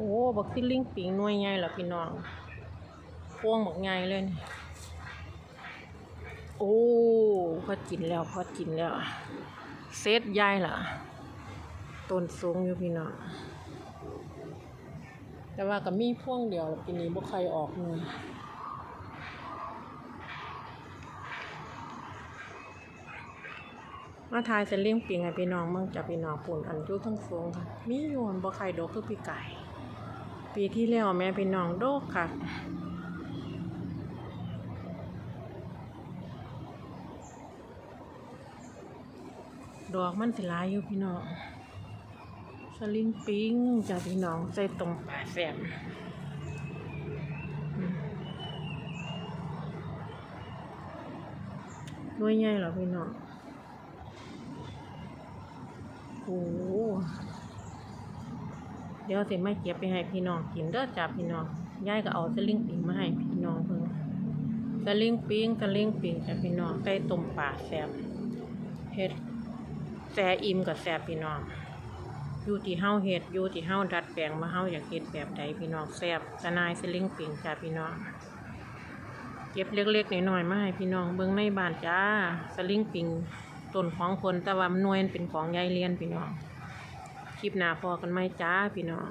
โอ้บักซิลิงปิงหน่วยใหญ่ล่ะพี่น้องพวงบักใหญ่เลยโอ้พอกินแล้วพอกินแล้วเซตใหญ่ล่ะต้นสูงอยู่พี่น้องแต่ว่าก็มีพ่วงเดียวแล้วปีนี้บ่ใครออกเลยมาทายเซลลิงปิงให้พี่น้องเมืองจากพี่น้องปุ่นอันยู่ทั้งสูงค่ะ มีอยู่อันบ่ใครดกคือพี่ไก่ ปีที่แล้วแม่พี่น้องโดกค่ะดอกมันสิลายอยู่พี่น้องสลิงปิงจ้ะพี่น้องใส่ตรงปลาแฝมอืมหน่วยใหญ่เหรอพี่น้องโอ้ เดี๋ยวสิไม่เก็บไปให้พี่น้องกินเด้อจ้ะพี่น้องยายก็เอาสลิงปิงมาให้พี่น้องเพิ่งสลิงปิงสลิงปิงจ้ะพี่น้องใส่ต้มปลาแซ่บเฮ็ดแซ่อิ่มกับแซ่บพี่น้องอยู่ที่เฮาเฮ็ดอยู่ที่เฮาดัดแปลงมาเฮาอยากเฮ็ดแบบใดพี่น้องแซ่บสนายสลิงปิงจ้าพี่น้องเก็บเล็กๆหน้อยๆมาให้พี่น้องเบิ่งในบ้านจ้าสลิงปิงต้นของคนแต่ว่ามันหน่วยเป็นของยายเลียนพี่น้อง คลิปหน้าพอกันไหมจ้าพี่น้อง